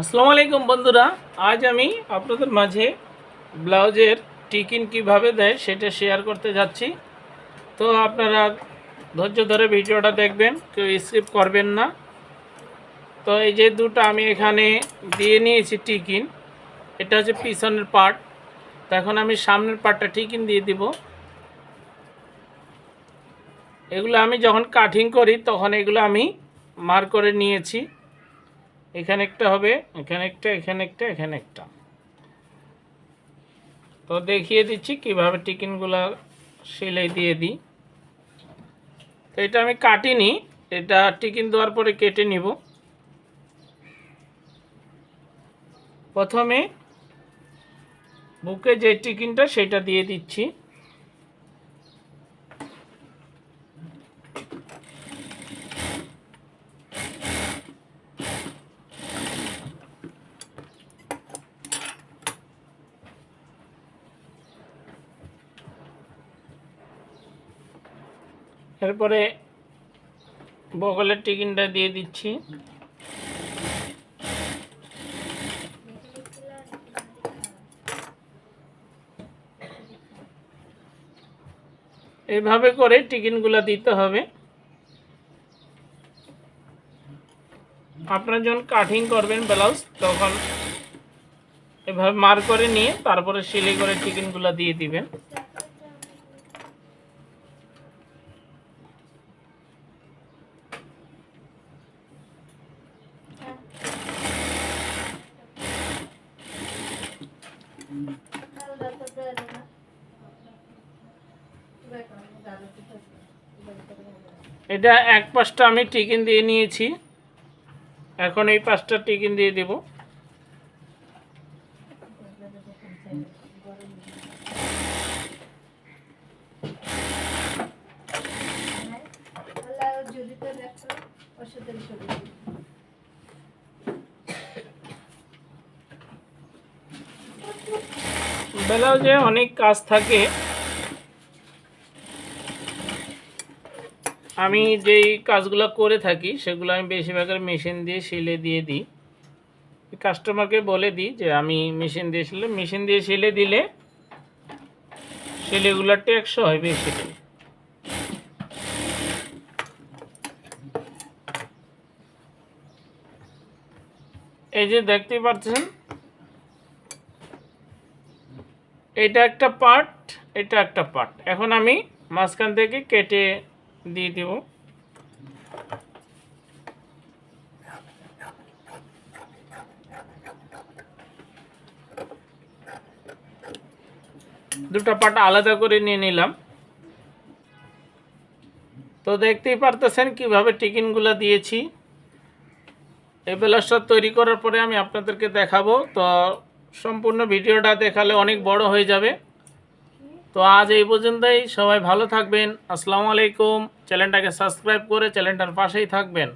আসসালামু আলাইকুম বন্ধুরা, আজ আমি আপনাদের মাঝে ব্লাউজের টিকিন কীভাবে দেয় সেটা শেয়ার করতে যাচ্ছি। তো আপনারা ধৈর্য ধরে ভিডিওটা দেখবেন, কেউ স্কিপ করবেন না। তো এই যে দুটো আমি এখানে দিয়ে নিয়েছি টিকিন, এটা হচ্ছে পিছনের পার্ট তো এখন আমি সামনের পার্টটা টিকিন দিয়ে দিব। এগুলো আমি যখন কাটিং করি, তখন এগুলো আমি মার করে নিয়েছি। এখানে একটা হবে এখানে একটা এখানে একটা এখানে একটা তো দেখিয়ে দিচ্ছি কীভাবে টিকিনগুলো সেলাই দিয়ে দিই। তো এটা আমি কাটিনি, এটা টিকিন দেওয়ার পরে কেটে নিব। প্রথমে বুকে যে টিকিনটা, সেটা দিয়ে দিচ্ছি। এরপরে বগলের টিকিনটা দিয়ে দিচ্ছি। এইভাবে করে টিকিনগুলো দিতে হবে। আপনারা যখন কাটিং করবেন ব্লাউজ, তখন এভাবে মার করে নিয়ে তারপরে সিলাই করে টিকিনগুলো দিয়ে দিবেন। এটা এক পাশটা আমি টিকিন দিয়ে নিয়েছি। এখন এই পাশটা টিকিন দিয়ে দেব। ব্লাউজে অনেক কাজ থাকে। আমি যেই কাজগুলো করে থাকি, সেগুলো আমি বেশিরভাগের মেশিন দিয়ে সিলে দিয়ে দিই। কাস্টমারকে বলে দিই যে, আমি মেশিন দিয়ে সিলে, মেশিন দিয়ে সিলে দিলে সিলেগুলো টেকসো হয় বেশি এই যে দেখতেই পাচ্ছেন এটা একটা পার্ট এটা একটা পার্ট এখন আমি মাঝখান থেকে কেটে দিয়ে দেব। দুটো পার্ট আলাদা করে নিয়ে নিলাম। তো দেখতেই পারতেছেন কীভাবে টিকিনগুলো দিয়েছি। এই ব্লাউজটা তৈরি করার পরে আমি আপনাদেরকে দেখাবো। তো সম্পূর্ণ ভিডিওটা দেখালে অনেক বড় হয়ে যাবে। তো আজ এই পর্যন্তই। সবাই ভালো থাকবেন। আসসালামু আলাইকুম। চ্যানেলটাকে সাবস্ক্রাইব করে চ্যানেলটার পাশেই থাকবেন।